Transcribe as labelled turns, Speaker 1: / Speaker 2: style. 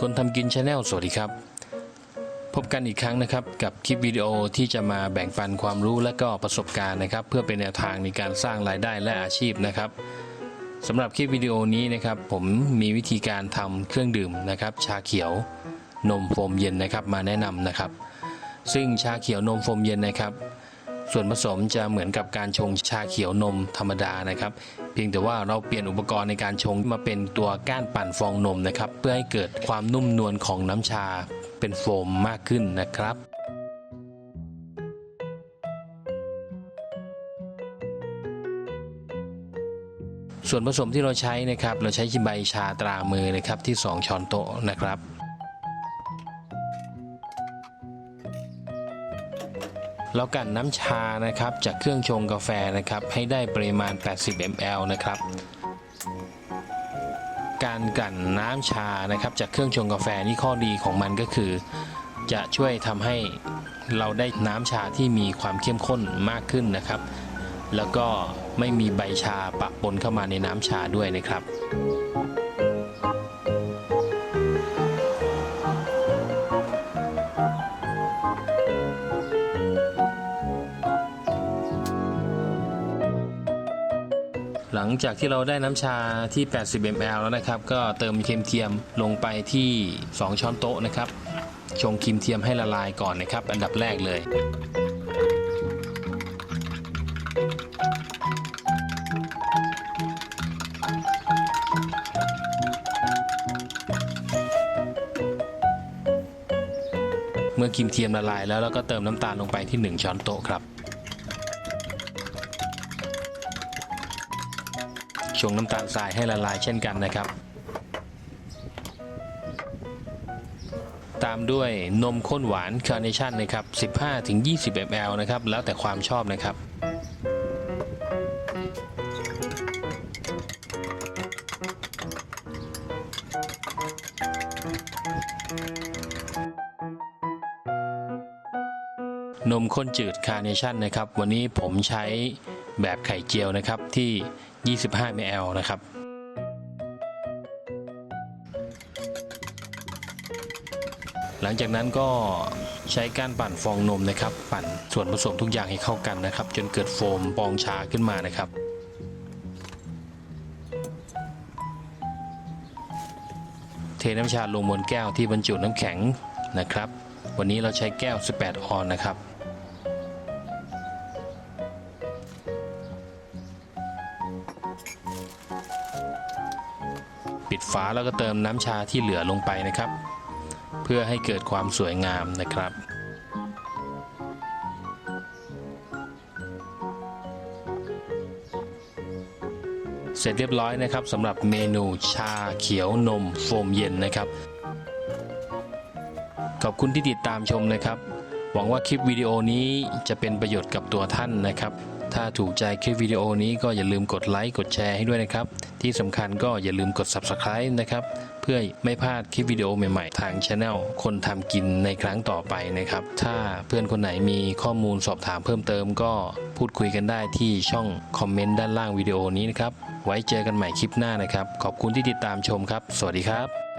Speaker 1: คนทำกินชาแนลสวัสดีครับ พบกันอีกครั้งนะครับ กับคลิปวิดีโอที่จะมาแบ่งปันความรู้และก็ประสบการณ์นะครับ เพื่อเป็นแนวทางในการสร้างรายได้และอาชีพนะครับสำหรับคลิปวิดีโอนี้นะครับ ผมมีวิธีการทำเครื่องดื่มนะครับ ชาเขียวนมโฟมเย็นนะครับมาแนะนำนะครับ ซึ่งชาเขียวนมโฟมเย็นนะครับ ส่วนผสมจะเหมือนกับการชงชาเขียวนมธรรมดานะครับ เพียงแต่ว่าเราเปลี่ยนอุปกรณ์ในการชงมาเป็นตัวก้านปั่นฟองนมนะครับ เพื่อให้เกิดความนุ่มนวลของน้ำชาเป็นโฟมมากขึ้นนะครับส่วนผสมที่เราใช้นะครับ เราใช้ใบชาตรามือนะครับที่ 2 ช้อนโต๊ะนะครับ แล้วกันน้ำชานะครับจากเครื่องชงกาแฟนะครับให้ได้ปริมาณ 80 ml นะครับการกลั่นน้ำชานะครับจากเครื่องชงกาแฟนี่ข้อดีของมันก็คือ จะช่วยทำให้เราได้น้ำชาที่มีความเข้มข้นมากขึ้นนะครับ แล้วก็ไม่มีใบชาปะปนเข้ามาในน้ำชาด้วยนะครับ หลังจากที่เราได้น้ำชาที่ 80 ml แล้วนะครับ ก็เติมเครีมเทียมลงไปที่ 2 ช้อนโต๊ะนะครับ ชงครีมเทียมให้ละลายก่อนนะครับ อันดับแรกเลย เมื่อครีมเทียมละลายแล้วเราก็เติมน้ำตาลลงไปที่ 1 ช้อนโต๊ะครับ ชงน้ำตาลทรายให้ละลายเช่นกันนะครับ ตามด้วยนมข้นหวานคาร์เนชั่นนะครับ 15-20 ml นะครับ แล้วแต่ความชอบนะครับนมข้นจืดคาร์เนชั่นนะครับ วันนี้ผมใช้แบบไข่เจียวนะครับที่ 25 ml นะครับ หลังจากนั้นก็ใช้กานปั่นฟองนมนะครับ ปั่นส่วนผสมทุกอย่างให้เข้ากันนะครับ จนเกิดโฟมปองชาขึ้นมานะครับเทน้ำชาลงบนแก้วที่บรรจุน้ำแข็งนะครับ วันนี้เราใช้แก้ว 18 ออนนะครับ ปิดฝาแล้วก็เติมน้ำชาที่เหลือลงไปนะครับ เพื่อให้เกิดความสวยงามนะครับเสร็จเรียบร้อยนะครับสำหรับเมนูชาเขียวนมโฟมเย็นนะครับ ขอบคุณที่ติดตามชมนะครับ หวังว่าคลิปวิดีโอนี้จะเป็นประโยชน์กับตัวท่านนะครับ ถ้าถูกใจคลิปวิดีโอนี้ก็อย่าลืมกดไลค์กดแชร์ให้ด้วยนะครับ ที่สำคัญก็อย่าลืมกด Subscribe นะครับ เพื่อไม่พลาดคลิปวิดีโอใหม่ๆ ทางช anel คนทำกินในครั้งต่อไปนะครับ ถ้าเพื่อนคนไหนมีข้อมูลสอบถามเพิ่มเติมก็พูดคุยกันได้ที่ช่องคอมเมนต์ด้านล่างวิดีโอนี้นะครับ ไว้เจอกันใหม่คลิปหน้านะครับ ขอบคุณที่ติดตามชมครับ สวัสดีครับ